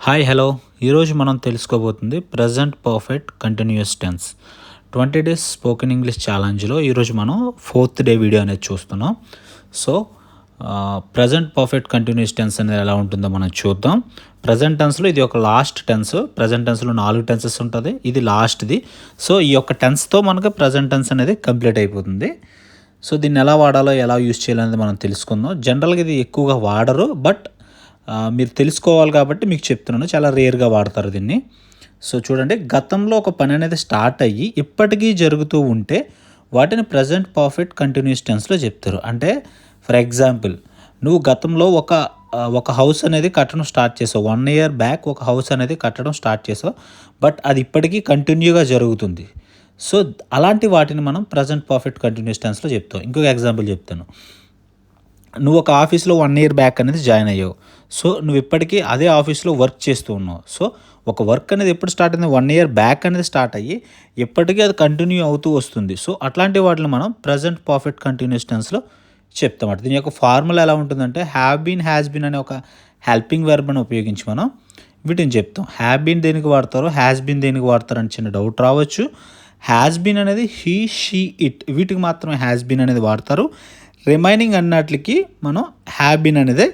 Hi hello ఈరోజు మనం తెలుసుకోబోతుంది present perfect continuous tense twenty days spoken English ఛాలెంజ్లో ఈరోజు మనం ఫోర్త్ డే వీడియో అనేది చూస్తున్నాం. So present perfect continuous tense అనేది ఎలా ఉంటుందో మనం చూద్దాం. ప్రజెంట్ టెన్స్లో ఇది ఒక లాస్ట్ టెన్స్ ప్రజెంట్ టెన్స్లో నాలుగు టెన్సెస్ ఉంటుంది. ఇది లాస్ట్ది సో ఈ యొక్క టెన్స్తో మనకు ప్రజెంట్ టెన్స్ అనేది కంప్లీట్ అయిపోతుంది. సో దీన్ని ఎలా వాడాలో ఎలా యూస్ చేయాలనేది మనం తెలుసుకుందాం. జనరల్గా ఇది ఎక్కువగా వాడరు బట్ మీరు తెలుసుకోవాలి కాబట్టి మీకు చెప్తున్నాను. చాలా రేర్గా వాడతారు దీన్ని. సో చూడండి గతంలో ఒక పని అనేది స్టార్ట్ అయ్యి ఇప్పటికీ జరుగుతూ ఉంటే వాటిని ప్రజెంట్ పర్ఫెక్ట్ కంటిన్యూస్ టెన్స్లో చెప్తారు. అంటే ఫర్ ఎగ్జాంపుల్ నువ్వు గతంలో ఒక ఒక హౌస్ అనేది కట్టడం స్టార్ట్ చేసావు. వన్ ఇయర్ బ్యాక్ ఒక హౌస్ అనేది కట్టడం స్టార్ట్ చేసావు. బట్ అది ఇప్పటికీ కంటిన్యూగా జరుగుతుంది. సో అలాంటి వాటిని మనం ప్రజెంట్ పర్ఫెక్ట్ కంటిన్యూస్ టెన్స్లో చెప్తాం. ఇంకొక ఎగ్జాంపుల్ చెప్తాను. నువ్వు ఒక ఆఫీస్లో వన్ ఇయర్ బ్యాక్ అనేది జాయిన్ అయ్యావు. సో నువ్వు ఇప్పటికీ అదే ఆఫీస్లో వర్క్ చేస్తూ ఉన్నావు. సో ఒక వర్క్ అనేది ఎప్పుడు స్టార్ట్ అయింది? వన్ ఇయర్ బ్యాక్ అనేది స్టార్ట్ అయ్యి ఎప్పటికీ అది కంటిన్యూ అవుతూ వస్తుంది. సో అట్లాంటి వాటిని మనం ప్రజెంట్ పర్ఫెక్ట్ కంటిన్యూస్ టెన్స్లో చెప్తామట దీని యొక్క ఫార్ములా ఎలా ఉంటుందంటే హ్యావ్ బీన్ హ్యాస్ బీన్ అనే ఒక హెల్పింగ్ వెర్బ్ అని ఉపయోగించి మనం వీటిని చెప్తాం. హ్యావ్ బీన్ దేనికి వాడతారో? హ్యాస్ బీన్ దేనికి వాడతారు అని చిన్న డౌట్ రావచ్చు. హ్యాస్ బీన్ అనేది హీ షీ ఇట్ వీటికి మాత్రమే హ్యాస్ బీన్ అనేది వాడతారు. రిమైనింగ్ అన్నట్లకి మనం హ్యావ్ బీన్ అనేది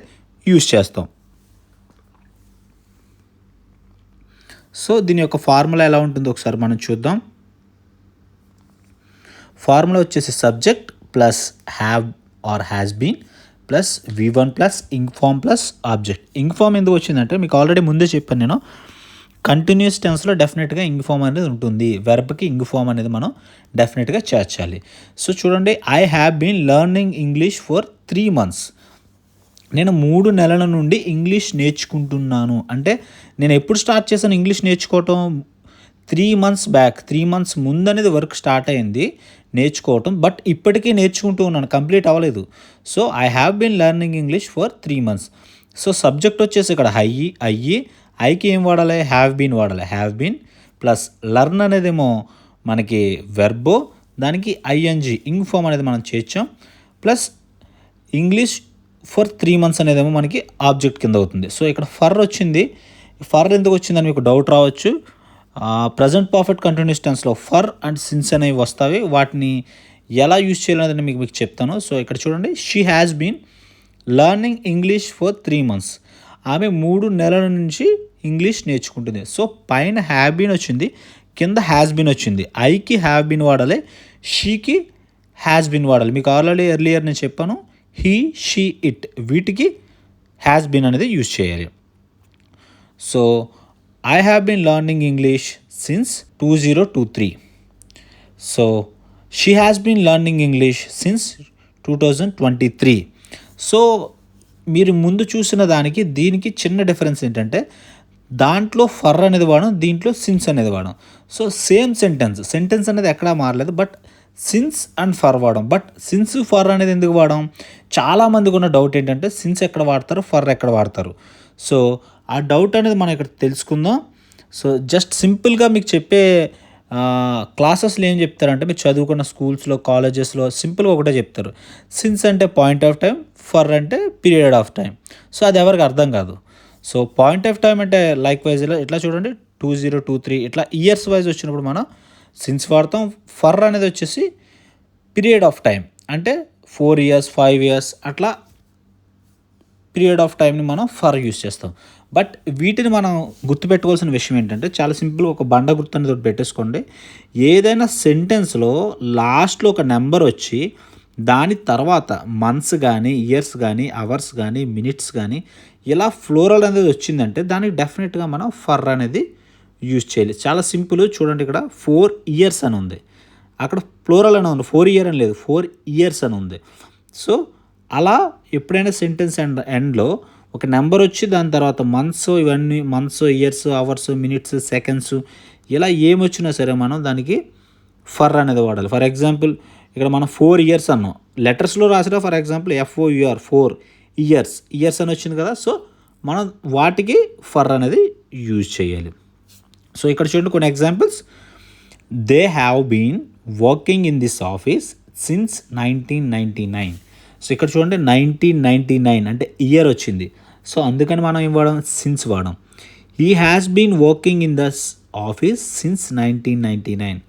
యూస్ చేస్తాం. సో దీని యొక్క ఫార్ములా ఎలా ఉంటుందో ఒకసారి మనం చూద్దాం. ఫార్ములా వచ్చేసి subject plus have or has been plus V one plus ing form plus object ing form ఎందుకు వచ్చిందంటే మీకు ఆల్రెడీ ముందే చెప్పాను నేను. కంటిన్యూస్ టెన్స్లో డెఫినెట్గా ఇంగ్ ఫామ్ అనేది ఉంటుంది. వెర్బ్కి ఇంగ్ ఫామ్ అనేది మనం డెఫినెట్గా చేర్చాలి. సో చూడండి I have been learning English for three months నేను మూడు నెలల నుండి ఇంగ్లీష్ నేర్చుకుంటున్నాను. అంటే నేను ఎప్పుడు స్టార్ట్ చేశాను ఇంగ్లీష్ నేర్చుకోవటం? Three months back. Three months ముందు అనేది వర్క్ స్టార్ట్ అయింది నేర్చుకోవటం. బట్ ఇప్పటికీ నేర్చుకుంటూ ఉన్నాను. కంప్లీట్ అవ్వలేదు. So I have been learning English for three months. So subject వచ్చేసి ఇక్కడ హై అయ్యి ఐకి ఏం వాడాలి? హ్యావ్ బీన్ వాడాలి. హ్యావ్ బీన్ ప్లస్ లర్న్ అనేదేమో మనకి వెర్బో దానికి I N G ing form అనేది మనం చేర్చాం. Plus English for three months అనేదేమో మనకి ఆబ్జెక్ట్ కింద అవుతుంది. సో ఇక్కడ ఫర్ వచ్చింది ఫర్ ఎందుకు వచ్చిందని మీకు డౌట్ రావచ్చు. ప్రజెంట్ పర్ఫెక్ట్ కంటిన్యూస్ టెన్స్లో ఫర్ అండ్ సిన్స్ అనేవి వస్తాయి. వాటిని ఎలా యూజ్ చేయాలనేది మీకు మీకు చెప్తాను. సో ఇక్కడ చూడండి she has been learning English for three months. ఆమె మూడు నెలల నుంచి ఇంగ్లీష్ నేర్చుకుంటుంది. సో పైన హ్యావ్ బీన్ వచ్చింది కింద హ్యాస్ బీన్ వచ్చింది. ఐకి హ్యావ్ బీన్ వాడాలి షీకి హ్యాస్ బీన్ వాడాలి. మీకు ఆల్రెడీ ఎర్లియర్ నేను చెప్పాను హీ షీ ఇట్ వీటికి హ్యాస్ బీన్ అనేది యూజ్ చేయాలి. So I have been learning English since two zero two three so she has been learning English since two thousand twenty three so మీరు ముందు చూసిన దానికి దీనికి చిన్న డిఫరెన్స్ ఏంటంటే దాంట్లో ఫర్ అనేది వాడడం దీంట్లో సిన్స్ అనేది వాడడం సో సేమ్ సెంటెన్స్ సెంటెన్స్ అనేది ఎక్కడా మారలేదు బట్ సిన్స్ అండ్ ఫర్ వాడడం. బట్ సిన్స్ ఫర్ అనేది ఎందుకు వాడడం? చాలామందికి ఉన్న డౌట్ ఏంటంటే సిన్స్ ఎక్కడ వాడతారు ఫర్ ఎక్కడ వాడతారు. సో ఆ డౌట్ అనేది మనం ఇక్కడ తెలుసుకుందాం. సో జస్ట్ సింపుల్గా మీకు చెప్పే క్లాసెస్లో ఏం చెప్తారంటే మీరు చదువుకున్న స్కూల్స్లో కాలేజెస్లో సింపుల్గా ఒకటే చెప్తారు. సిన్స్ అంటే పాయింట్ ఆఫ్ టైం ఫర్ అంటే పీరియడ్ ఆఫ్ టైం సో అది ఎవరికి అర్థం కాదు. సో పాయింట్ ఆఫ్ టైం అంటే లైక్ వైజ్ ఇలా ఇట్లా చూడండి. టూ జీరో టూ త్రీ ఇట్లా ఇయర్స్ వైజ్ వచ్చినప్పుడు మనం సిన్స్ వాడతాం ఫర్ అనేది వచ్చేసి పీరియడ్ ఆఫ్ టైం అంటే ఫోర్ ఇయర్స్ ఫైవ్ ఇయర్స్ అట్లా పీరియడ్ ఆఫ్ టైంని మనం ఫర్ యూస్ చేస్తాం. బట్ వీటిని మనం గుర్తుపెట్టుకోవాల్సిన విషయం ఏంటంటే చాలా సింపుల్ ఒక బండ గుర్తు అనేది ఒకటి పెట్టేసుకోండి. ఏదైనా సెంటెన్స్లో లాస్ట్లో ఒక నెంబర్ వచ్చి దాని తర్వాత మంత్స్ కానీ ఇయర్స్ కానీ అవర్స్ కానీ మినిట్స్ కానీ ఇలా ఫ్లోరల్ అనేది వచ్చిందంటే దానికి డెఫినెట్గా మనం ఫర్ అనేది యూజ్ చేయాలి చాలా సింపుల్ చూడండి ఇక్కడ ఫోర్ ఇయర్స్ అని ఉంది. అక్కడ ఫ్లోరల్ అని ఉంది. ఫోర్ ఇయర్ అని లేదు. ఫోర్ ఇయర్స్ అని ఉంది. సో అలా ఎప్పుడైనా సెంటెన్స్ ఎండ్ ఎండ్లో ఒక నెంబర్ వచ్చి దాని తర్వాత మంత్స్ ఇవన్నీ months years hours minutes seconds ఇలా ఏమొచ్చినా సరే మనం దానికి ఫర్ అనేది వాడాలి. ఫర్ ఎగ్జాంపుల్ ఇక్కడ మనం ఫోర్ ఇయర్స్ అన్నాం. లెటర్స్లో రాసిన for example F O U R four years years అని వచ్చింది కదా. సో మనం వాటికి ఫర్ అనేది యూజ్ చేయాలి. సో ఇక్కడ చూడండి కొన్ని examples they have been working in this office since nineteen ninety nine so ఇక్కడ చూడండి నైన్టీన్ నైంటీ నైన్ అంటే ఇయర్ వచ్చింది. సో అందుకని మనం ఏం వాడడం సిన్స్ వాడడం he has been working in this office since nineteen ninety nine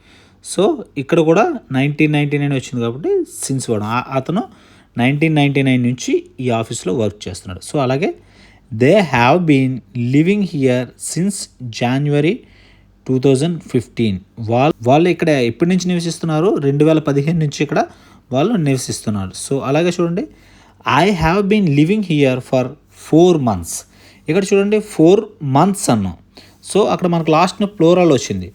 so ఇక్కడ కూడా నైన్టీన్ నైంటీ నైన్ వచ్చింది కాబట్టి సిన్స్ వాడడం ఆ- అతను నైన్టీన్ నైంటీ నైన్ నుంచి ఈ ఆఫీస్లో వర్క్ చేస్తున్నాడు. సో అలాగే they have been living here since January two thousand fifteen. వాళ్ళు వాళ్ళు ఇక్కడ ఎప్పటి నుంచి నివసిస్తున్నారు? రెండు వేల పదిహేను నుంచి ఇక్కడ వాళ్ళు నివసిస్తున్నారు. సో అలాగే చూడండి. I have been living here for four months ఇక్కడ చూడండి ఫోర్ మంత్స్ అన్నాం. సో అక్కడ మనకు లాస్ట్న ఫ్లోరాల్ వచ్చింది.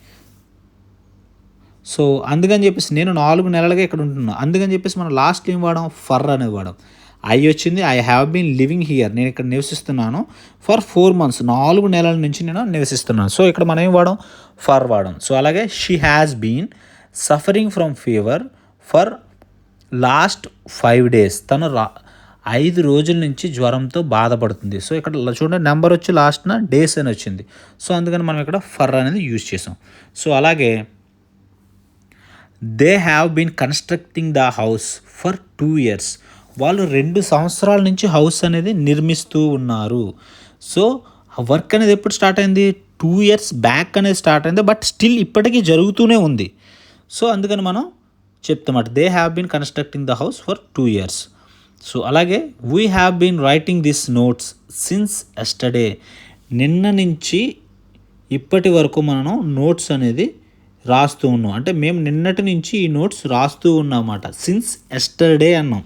సో అందుకని చెప్పేసి నేను నాలుగు నెలలుగా ఇక్కడ ఉంటున్నాను అందుకని చెప్పేసి మనం లాస్ట్ ఏం వాడడం ఫర్ అనేది వాడడం ఐ వచ్చింది I have been living here నేను ఇక్కడ నివసిస్తున్నాను ఫర్ ఫోర్ మంత్స్ నాలుగు నెలల నుంచి నేను నివసిస్తున్నాను. సో ఇక్కడ మనం ఏం వాడాం? ఫర్ వాడాం. సో అలాగే she has been suffering from fever for last five days తను రా ఐదు రోజుల నుంచి జ్వరంతో బాధపడుతుంది. సో ఇక్కడ చూడండి నెంబర్ వచ్చి లాస్ట్న డేస్ అని వచ్చింది. సో అందుకని మనం ఇక్కడ ఫర్ అనేది యూజ్ చేసాం. సో అలాగే they have been constructing the house for two years వాళ్ళు రెండు సంవత్సరాల నుంచి హౌస్ అనేది నిర్మిస్తూ ఉన్నారు. సో వర్క్ అనేది ఎప్పుడు స్టార్ట్ అయింది? టూ ఇయర్స్ బ్యాక్ అనేది స్టార్ట్ అయింది. బట్ స్టిల్ ఇప్పటికీ జరుగుతూనే ఉంది. సో అందుకని మనం చెప్తామట they have been constructing the house for two years. So అలాగే we have been writing this notes since yesterday. నిన్న నుంచి ఇప్పటి వరకు మనం నోట్స్ అనేది రాస్తూ ఉన్నాం. అంటే మేము నిన్నటి నుంచి ఈ నోట్స్ రాస్తూ ఉన్నామాట సిన్స్ ఎస్టర్డే అన్నాం.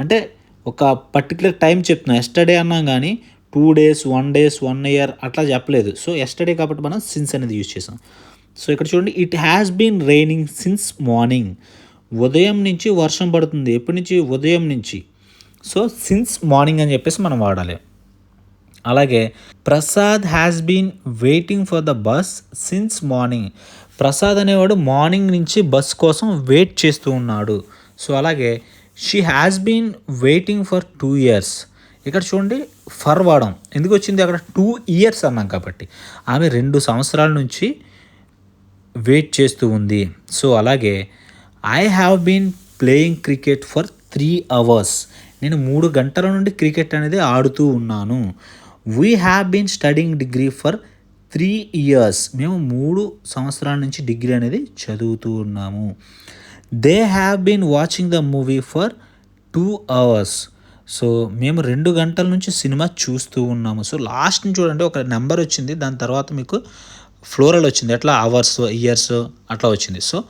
అంటే ఒక పర్టికులర్ టైం చెప్తున్నా. ఎస్టర్డే అన్నాం కానీ two days one days one year అట్లా చెప్పలేదు. సో ఎస్టర్డే కాబట్టి మనం సిన్స్ అనేది యూజ్ చేసాం. సో ఇక్కడ చూడండి it has been raining since morning ఉదయం నుంచి వర్షం పడుతుంది. ఎప్పటి నుంచి? ఉదయం నుంచి. సో సిన్స్ మార్నింగ్ అని చెప్పేసి మనం వాడాలి. అలాగే Prasad has been waiting for the bus since morning Prasad అనేవాడు మార్నింగ్ నుంచి బస్ కోసం వెయిట్ చేస్తూ ఉన్నాడు. సో అలాగే she has been waiting for two years ఇక్కడ చూడండి ఫర్ వాడడం ఎందుకు వచ్చింది అక్కడ? టూ ఇయర్స్ అన్నాం కాబట్టి. ఆమె రెండు సంవత్సరాల నుంచి వెయిట్ చేస్తూ ఉంది. సో అలాగే I have been playing cricket for three hours నేను మూడు గంటల నుండి క్రికెట్ అనేది ఆడుతూ ఉన్నాను. We have been studying degree for three years మేము మూడు సంవత్సరాల నుంచి డిగ్రీ అనేది చదువుతూ ఉన్నాము. They have been watching the movie for two hours so మేము రెండు గంటల నుంచి సినిమా చూస్తూ ఉన్నాము. సో లాస్ట్ చూడండి. ఒక నెంబర్ వచ్చింది. దాని తర్వాత మీకు ఫ్లోరల్ వచ్చింది. అట్లా అవర్స్ ఇయర్స్ అట్లా వచ్చింది. సో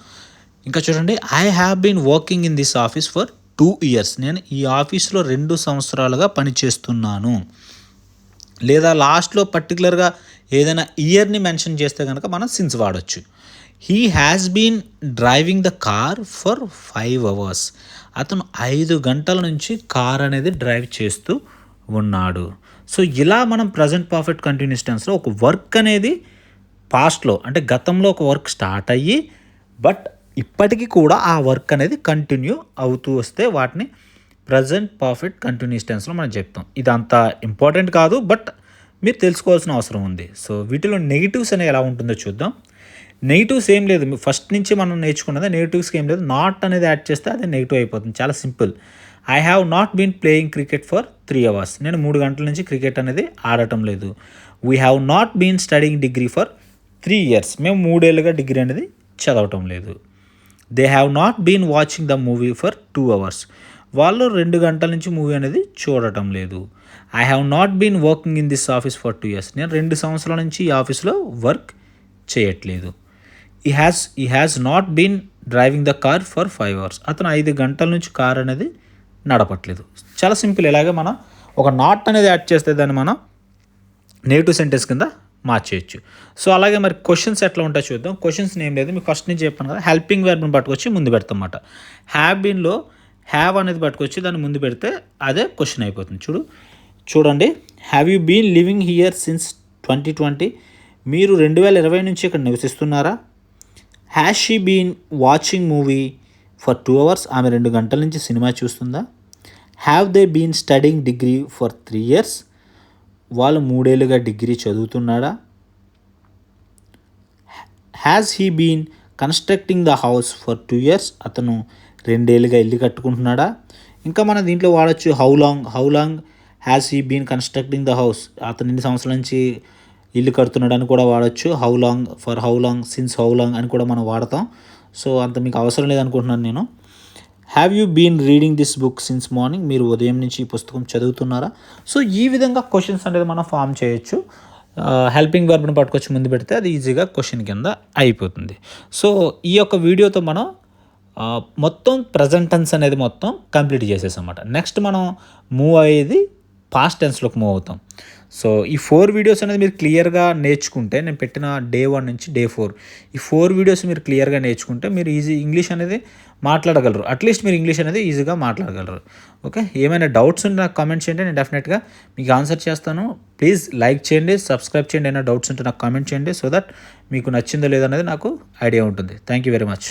ఇంకా చూడండి. I have been working in this office for two years నేను ఈ ఆఫీస్లో రెండు సంవత్సరాలుగా పనిచేస్తున్నాను. లేదా లాస్ట్లో పర్టికులర్గా ఏదైనా ఇయర్ని మెన్షన్ చేస్తే కనుక మనం సిన్స్ వాడచ్చు. He has been driving the car for five hours అతను ఐదు గంటల నుంచి కార్ అనేది డ్రైవ్ చేస్తూ ఉన్నాడు. సో ఇలా మనం ప్రజెంట్ పర్ఫెక్ట్ కంటిన్యూస్ టెన్స్లో ఒక వర్క్ అనేది పాస్ట్లో అంటే గతంలో ఒక వర్క్ స్టార్ట్ అయ్యి బట్ ఇప్పటికీ కూడా ఆ వర్క్ అనేది కంటిన్యూ అవుతూ వస్తే వాటిని ప్రజెంట్ పర్ఫెక్ట్ కంటిన్యూస్ టెన్స్లో మనం చెప్తాం. ఇది అంత ఇంపార్టెంట్ కాదు బట్ మీరు తెలుసుకోవాల్సిన అవసరం ఉంది. సో వీటిలో నెగిటివ్స్ అనేవి ఎలా ఉంటుందో చూద్దాం. నెగిటివ్స్ ఏం లేదు. ఫస్ట్ నుంచి మనం నేర్చుకున్నది నెగిటివ్స్కి ఏం లేదు. నాట్ అనేది యాడ్ చేస్తే అది నెగిటివ్ అయిపోతుంది. చాలా simple I have not been playing cricket for three hours నేను మూడు గంటల నుంచి క్రికెట్ అనేది ఆడటం లేదు. We have not been studying degree for three years మేము మూడేళ్ళుగా డిగ్రీ అనేది చదవటం లేదు. They have not been watching the movie for two hours వాళ్ళు రెండు గంటల నుంచి మూవీ అనేది చూడటం లేదు. I have not been working in this office for two years నేను రెండు సంవత్సరాల నుంచి ఈ ఆఫీస్లో వర్క్ చేయట్లేదు. He has he has not been driving the car for five hours అతను ఐదు గంటల నుంచి కార్ అనేది నడపట్లేదు. చాలా సింపుల్. ఇలాగే మనం ఒక నాట్ అనేది యాడ్ చేస్తే దాన్ని మనం నెగిటివ్ సెంటెన్స్ కింద మార్చేయచ్చు. సో అలాగే మరి క్వశ్చన్స్ ఎట్లా ఉంటాయో చూద్దాం. క్వశ్చన్స్ ఏం లేదు. మీకు ఫస్ట్ నుంచి చెప్పాను కదా హెల్పింగ్ వెర్బ్ని పట్టుకొచ్చి ముందు పెడతాం అన్నమాట. హ్యావ్ బీన్లో హ్యావ్ అనేది పట్టుకొచ్చి దాన్ని ముందు పెడితే అదే క్వశ్చన్ అయిపోతుంది. చూడు చూడండి. Have you been living here since twenty twenty మీరు రెండు వేల ఇరవై నుంచి ఇక్కడ నివసిస్తున్నారా? Has she been watching movie for two hours ఆమె రెండు గంటల నుంచి సినిమా చూస్తుందా? Have they been studying degree for three years వాళ్ళు మూడేళ్ళుగా డిగ్రీ చదువుతున్నాడా? Has he been constructing the house for two years అతను రెండేళ్ళుగా ఇల్లు కట్టుకుంటున్నాడా? ఇంకా మన దీంట్లో వాడచ్చు how long how long has he been constructing the house అతను ఎన్ని సంవత్సరాల నుంచి ఇల్లు కడుతున్నాడు అని కూడా వాడచ్చు. How long for how long since how long అని కూడా మనం వాడతాం. సో అంత మీకు అవసరం లేదనుకుంటున్నాను నేను. Have you been reading this book since morning మీరు ఉదయం నుంచి ఈ పుస్తకం చదువుతున్నారా? సో ఈ విధంగా క్వశ్చన్స్ అనేది మనం ఫామ్ చేయొచ్చు. Uh, హెల్పింగ్ వర్బ్ని పట్టుకొచ్చి ముందు పెడితే అది ఈజీగా క్వశ్చన్ కింద అయిపోతుంది. సో ఈ యొక్క వీడియోతో మనం uh, మొత్తం ప్రజెంట్ టెన్స్ అనేది మొత్తం కంప్లీట్ చేసేసాం అన్నమాట. నెక్స్ట్ మనం మూవ్ అయ్యేది పాస్ట్ టెన్స్లోకి మూవ్ అవుతాం. సో ఈ ఫోర్ వీడియోస్ అనేది మీరు క్లియర్గా నేర్చుకుంటే నేను పెట్టిన డే వన్ నుంచి డే ఫోర్ ఈ ఫోర్ వీడియోస్ మీరు క్లియర్గా నేర్చుకుంటే మీరు ఈజీ ఇంగ్లీష్ అనేది మాట్లాడగలరు. అట్లీస్ట్ మీరు ఇంగ్లీష్ అనేది ఈజీగా మాట్లాడగలరు. ఓకే? ఏమైనా డౌట్స్ ఉంటే నాకు కామెంట్ చేయండి నేను డెఫినెట్గా మీకు ఆన్సర్ చేస్తాను. ప్లీజ్ లైక్ చేయండి సబ్స్క్రైబ్ చేయండి ఏమైనా డౌట్స్ ఉంటే నాకు కామెంట్ చేయండి సో దట్ మీకు నచ్చిందో లేదో అనేది నాకు ఐడియా ఉంటుంది. Thank you very much.